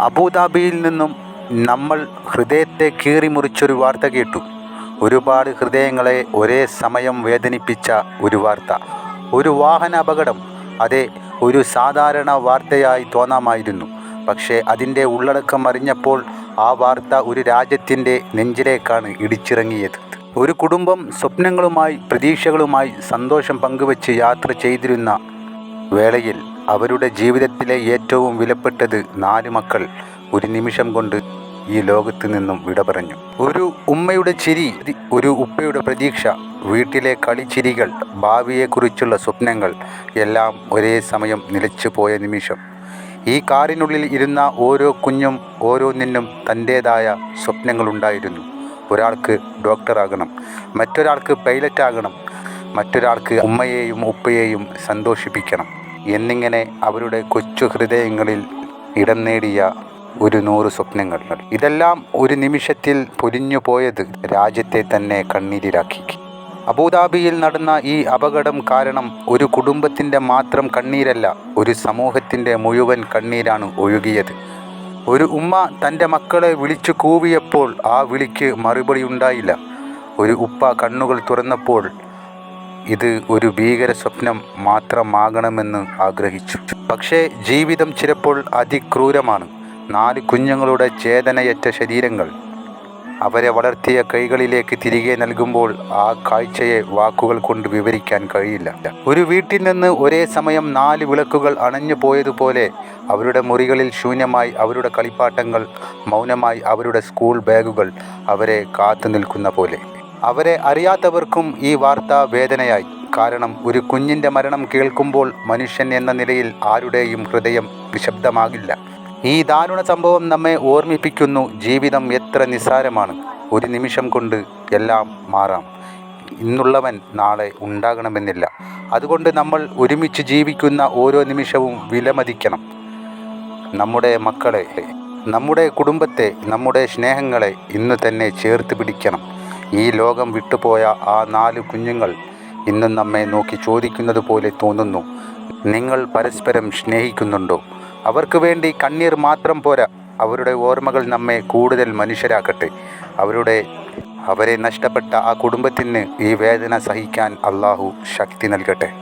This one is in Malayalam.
അബുദാബിയിൽ നിന്നും നമ്മൾ ഹൃദയത്തെ കീറിമുറിച്ചൊരു വാർത്ത കേട്ടു. ഒരുപാട് ഹൃദയങ്ങളെ ഒരേ സമയം വേദനിപ്പിച്ച ഒരു വാർത്ത. ഒരു വാഹന അപകടം. അതെ ഒരു സാധാരണ വാർത്തയായി തോന്നാമായിരുന്നു. പക്ഷേ അതിന്റെ ഉള്ളടക്കം അറിഞ്ഞപ്പോൾ ആ വാർത്ത ഒരു രാജ്യത്തിന്റെ നെഞ്ചിലേക്കാണ് ഇടിച്ചിറങ്ങിയത്. ഒരു കുടുംബം സ്വപ്നങ്ങളുമായി പ്രതീക്ഷകളുമായി സന്തോഷം പങ്കുവച്ച് യാത്ര ചെയ്തിരുന്ന വേളയിൽ അവരുടെ ജീവിതത്തിലെ ഏറ്റവും വിലപ്പെട്ടത് നാല് മക്കൾ ഒരു നിമിഷം കൊണ്ട് ഈ ലോകത്ത് നിന്നും വിട പറഞ്ഞു ഒരു ഉമ്മയുടെ ചിരി ഒരു ഉപ്പയുടെ പ്രതീക്ഷ വീട്ടിലെ കളിച്ചിരികൾ ഭാവിയെക്കുറിച്ചുള്ള സ്വപ്നങ്ങൾ എല്ലാം ഒരേ സമയം നിലച്ചു പോയ നിമിഷം. ഈ കാറിനുള്ളിൽ ഇരുന്ന ഓരോ കുഞ്ഞും ഓരോന്നിനും തന്റേതായ സ്വപ്നങ്ങളുണ്ടായിരുന്നു. ഒരാൾക്ക് ഡോക്ടറാകണം മറ്റൊരാൾക്ക് പൈലറ്റാകണം. മറ്റൊരാൾക്ക് ഉമ്മയെയും ഉപ്പയെയും സന്തോഷിപ്പിക്കണം. എന്നിങ്ങനെ അവരുടെ കൊച്ചു ഹൃദയങ്ങളിൽ ഇടം നേടിയ ഒരു നൂറ് സ്വപ്നങ്ങൾ. ഇതെല്ലാം ഒരു നിമിഷത്തിൽ പൊലിഞ്ഞു പോയത് രാജ്യത്തെ തന്നെ കണ്ണീരിലാക്കി. അബുദാബിയിൽ നടന്ന ഈ അപകടം കാരണം ഒരു കുടുംബത്തിന്റെ മാത്രം കണ്ണീരല്ല ഒരു സമൂഹത്തിന്റെ മുഴുവൻ കണ്ണീരാണ് ഒഴുകിയത്. ഒരു ഉമ്മ തന്റെ മക്കളെ വിളിച്ചു കൂവിയപ്പോൾ ആ വിളിക്ക് മറുപടി ഉണ്ടായില്ല. ഒരു ഉപ്പ കണ്ണുകൾ തുറന്നപ്പോൾ ഇത് ഒരു ഭീകര സ്വപ്നം മാത്രമാകണമെന്ന് ആഗ്രഹിച്ചു. പക്ഷേ ജീവിതം ചിലപ്പോൾ അതിക്രൂരമാണ്. നാല് കുഞ്ഞുങ്ങളുടെ ചേതനയറ്റ ശരീരങ്ങൾ അവരെ വളർത്തിയ കൈകളിലേക്ക് തിരികെ നൽകുമ്പോൾ ആ കാഴ്ചയെ വാക്കുകൾ കൊണ്ട് വിവരിക്കാൻ കഴിയില്ല. ഒരു വീട്ടിൽ നിന്ന് ഒരേ സമയം നാല് വിളക്കുകൾ അണഞ്ഞു പോയതുപോലെ അവരുടെ മുറികളിൽ ശൂന്യമായി അവരുടെ കളിപ്പാട്ടങ്ങൾ മൗനമായി അവരുടെ സ്കൂൾ ബാഗുകൾ അവരെ കാത്തു നിൽക്കുന്ന പോലെ. അവരെ അറിയാത്തവർക്കും ഈ വാർത്ത വേദനയായി. കാരണം ഒരു കുഞ്ഞിന്റെ മരണം കേൾക്കുമ്പോൾ മനുഷ്യൻ എന്ന നിലയിൽ ആരുടെയും ഹൃദയം നിശബ്ദമാകില്ല. ഈ ദാരുണ സംഭവം നമ്മെ ഓർമ്മിപ്പിക്കുന്നു. ജീവിതം എത്ര നിസ്സാരമാണ്. ഒരു നിമിഷം കൊണ്ട് എല്ലാം മാറാം. ഇന്നുള്ളവൻ നാളെ ഉണ്ടാകണമെന്നില്ല. അതുകൊണ്ട് നമ്മൾ ഒരുമിച്ച് ജീവിക്കുന്ന ഓരോ നിമിഷവും വിലമതിക്കണം. നമ്മുടെ മക്കളെ നമ്മുടെ കുടുംബത്തെ നമ്മുടെ സ്നേഹങ്ങളെ ഇന്ന് തന്നെ ചേർത്ത് പിടിക്കണം. ഈ ലോകം വിട്ടുപോയ ആ നാല് കുഞ്ഞുങ്ങൾ ഇന്നും നമ്മെ നോക്കി ചോദിക്കുന്നത് പോലെ തോന്നുന്നു. നിങ്ങൾ പരസ്പരം സ്നേഹിക്കുന്നുണ്ടോ? അവർക്ക് വേണ്ടി കണ്ണീർ മാത്രം പോരാ. അവരുടെ ഓർമ്മകൾ നമ്മെ കൂടുതൽ മനുഷ്യരാക്കട്ടെ. അവരുടെ അവരെ നഷ്ടപ്പെട്ട ആ കുടുംബത്തിന് ഈ വേദന സഹിക്കാൻ അള്ളാഹു ശക്തി നൽകട്ടെ.